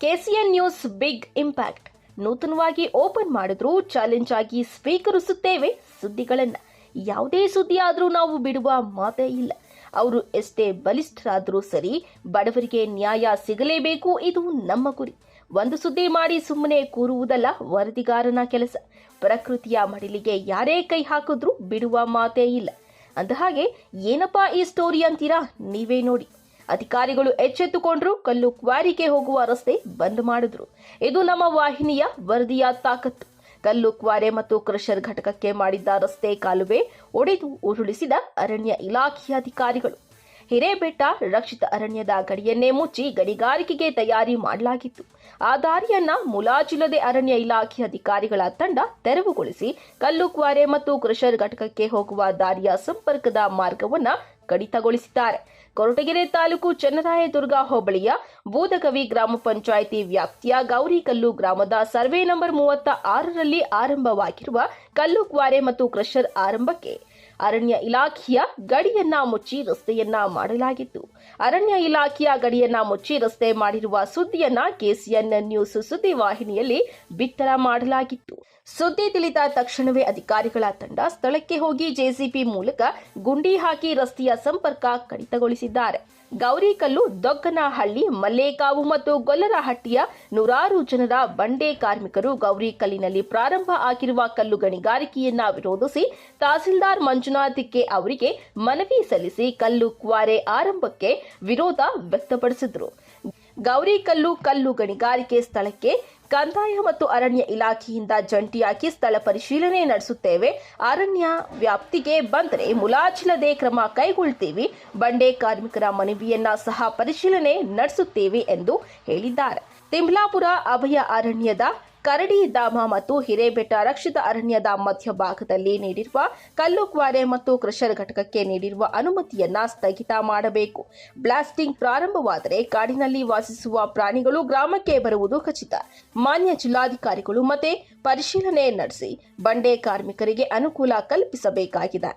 KCN news big impact. ನೂತನವಾಗಿ open ಮಾಡಿದ್ರು challenge ಆಗಿ ಸ್ವೀಕರಿಸುತ್ತೇವೆ ಸುದ್ದಿಗಳನ್ನ. ಯಾವುದೇ ಸುದ್ದಿ ಆದರೂ ನಾವು ಬಿಡುವ ಮಾತೇ ಇಲ್ಲ. ಅವರು ಎಷ್ಟೇ ಬಲಿಷ್ಠರಾದರೂ ಸರಿ ಬಡವರಿಗೆ ನ್ಯಾಯ ಸಿಗಲೇಬೇಕು, ಇದು ನಮ್ಮ ಗುರಿ. ಒಂದು ಸುದ್ದಿ ಮಾಡಿ ಸುಮ್ಮನೆ ಕೂರುವುದಲ್ಲ, ವರದಿಗಾರನ ಕೆಲಸ. ಪ್ರಕೃತಿಯ ಮಡಿಲಿಗೆ ಯಾರೇ ಕೈ ಹಾಕಿದ್ರೂ ಬಿಡುವ ಮಾತೇ ಇಲ್ಲ. ಅಂದಹಾಗೆ, ಏನಪ್ಪಾ ಈ ಸ್ಟೋರಿ ಅಂತೀರಾ? ನೀವೇ ನೋಡಿ. ಅಧಿಕಾರಿಗಳು ಎಚ್ಚೆತ್ತುಕೊಂಡ್ರು ಕಲ್ಲು ಕ್ವಾರಿಗೆ ಹೋಗುವ ರಸ್ತೆ ಬಂದ್ ಮಾಡಿದ್ರು. ಇದು ನಮ್ಮ ವಾಹಿನಿಯ ವರದಿಯ ತಾಕತ್ತು. ಕಲ್ಲು ಕ್ವಾರೆ ಮತ್ತು ಕ್ರಷರ್ ಘಟಕಕ್ಕೆ ಮಾಡಿದ್ದ ರಸ್ತೆ ಕಾಲುವೆ ಒಡೆದು ಉರುಳಿಸಿದ ಅರಣ್ಯ ಇಲಾಖೆಯ ಅಧಿಕಾರಿಗಳು. ಹಿರೇಬೆಟ್ಟ ರಕ್ಷಿತ ಅರಣ್ಯದ ಗಡಿಯನ್ನೇ ಮುಚ್ಚಿ ಗಣಿಗಾರಿಕೆಗೆ ತಯಾರಿ ಮಾಡಲಾಗಿತ್ತು. ಆ ದಾರಿಯನ್ನ ಮುಲಾಜಿಲ್ಲದೆ ಅರಣ್ಯ ಇಲಾಖೆ ಅಧಿಕಾರಿಗಳ ತಂಡ ತೆರವುಗೊಳಿಸಿ ಕಲ್ಲು ಕ್ವಾರೆ ಮತ್ತು ಕ್ರಷರ್ ಘಟಕಕ್ಕೆ ಹೋಗುವ ದಾರಿಯ ಸಂಪರ್ಕದ ಮಾರ್ಗವನ್ನ ಕಡಿತಗೊಳಿಸಿದ್ದಾರೆ. ಕೊರಟಗೆರೆ ತಾಲೂಕು ಚನ್ನರಾಯದುರ್ಗ ಹೋಬಳಿಯ ಬೂದಕವಿ ಗ್ರಾಮ ಪಂಚಾಯಿತಿ ವ್ಯಾಪ್ತಿಯ ಗೌರಿಕಲ್ಲು ಗ್ರಾಮದ ಸರ್ವೆ ನಂಬರ್ ಮೂವತ್ತ ಆರರಲ್ಲಿ ಆರಂಭವಾಗಿರುವ ಕಲ್ಲು ಕ್ವಾರೆ ಮತ್ತು ಕ್ರಷರ್ ಆರಂಭಕ್ಕೆ ಅರಣ್ಯ ಇಲಾಖೆಯ ಗಡಿಯನ್ನ ಮುಚ್ಚಿ ರಸ್ತೆಯನ್ನ ಮಾಡಲಾಗಿತ್ತು. ಅರಣ್ಯ ಇಲಾಖೆಯ ಗಡಿಯನ್ನ ಮುಚ್ಚಿ ರಸ್ತೆ ಮಾಡಿರುವ ಸುದ್ದಿಯನ್ನ ಕೆಸಿಎನ್ ನ್ಯೂಸ್ ಸುದ್ದಿ ವಾಹಿನಿಯಲ್ಲಿ ಬಿತ್ತರ ಮಾಡಲಾಗಿತ್ತು. ಸುದ್ದಿ ತಿಳಿದ ತಕ್ಷಣವೇ ಅಧಿಕಾರಿಗಳ ತಂಡ ಸ್ಥಳಕ್ಕೆ ಹೋಗಿ ಜೆಸಿಪಿ ಮೂಲಕ ಗುಂಡಿ ಹಾಕಿ ರಸ್ತೆಯ ಸಂಪರ್ಕ ಕಡಿತಗೊಳಿಸಿದ್ದಾರೆ. ಗೌರಿಕಲ್ಲು, ದೊಗ್ಗನಹಳ್ಳಿ ಮಲ್ಲೇಕಾವು ಮತ್ತು ಗೊಲ್ಲರಹಟ್ಟಿಯ ನೂರಾರು ಜನರ ಬಂಡೆ ಕಾರ್ಮಿಕರು ಗೌರಿಕಲ್ಲಿನಲ್ಲಿ ಪ್ರಾರಂಭ ಆಗಿರುವ ಕಲ್ಲು ಗಣಿಗಾರಿಕೆಯನ್ನ ವಿರೋಧಿಸಿ ತಹಸೀಲ್ದಾರ್ ಮಂಜುನಾಥ್ ಅವರಿಗೆ ಮನವಿ ಸಲ್ಲಿಸಿ ಕಲ್ಲು ಕ್ವಾರೆ ಆರಂಭಕ್ಕೆ ವಿರೋಧ ವ್ಯಕ್ತಪಡಿಸಿದರು. ಗೌರಿ ಕಲ್ಲು ಕಲ್ಲು ಗಣಿಗಾರಿಕೆ ಸ್ಥಳಕ್ಕೆ ಕಂದಾಯ ಮತ್ತು ಅರಣ್ಯ ಇಲಾಖೆಯಿಂದ ಜಂಟಿಯಾಗಿ ಸ್ಥಳ ಪರಿಶೀಲನೆ ನಡೆಸುತ್ತೇವೆ. ಅರಣ್ಯ ವ್ಯಾಪ್ತಿಗೆ ಬಂದರೆ ಮುಲಾಜಿಲ್ಲದೆ ಕ್ರಮ ಕೈಗೊಳ್ಳುತ್ತೇವೆ. ಬಂಡೆ ಕಾರ್ಮಿಕರ ಮನವಿಯನ್ನ ಸಹ ಪರಿಶೀಲನೆ ನಡೆಸುತ್ತೇವೆ ಎಂದು ಹೇಳಿದ್ದಾರೆ. ತಿಮ್ಲಾಪುರ ಅಭಯ ಅರಣ್ಯದ ಕರಡಿ ಧಾಮ ಮತ್ತು ಹಿರೇಬೆಟ್ಟ ರಕ್ಷಿತ ಅರಣ್ಯದ ಮಧ್ಯಭಾಗದಲ್ಲಿ ನೀಡಿರುವ ಕಲ್ಲು ಕ್ವಾರೆ ಮತ್ತು ಕ್ರಷರ್ ಘಟಕಕ್ಕೆ ನೀಡಿರುವ ಅನುಮತಿಯನ್ನ ಸ್ಥಗಿತ ಮಾಡಬೇಕು. ಬ್ಲಾಸ್ಟಿಂಗ್ ಪ್ರಾರಂಭವಾದರೆ ಕಾಡಿನಲ್ಲಿ ವಾಸಿಸುವ ಪ್ರಾಣಿಗಳು ಗ್ರಾಮಕ್ಕೆ ಬರುವುದು ಖಚಿತ. ಮಾನ್ಯ ಜಿಲ್ಲಾಧಿಕಾರಿಗಳು ಮತ್ತೆ ಪರಿಶೀಲನೆ ನಡೆಸಿ ಬಂಡೆ ಕಾರ್ಮಿಕರಿಗೆ ಅನುಕೂಲ ಕಲ್ಪಿಸಬೇಕಾಗಿದೆ.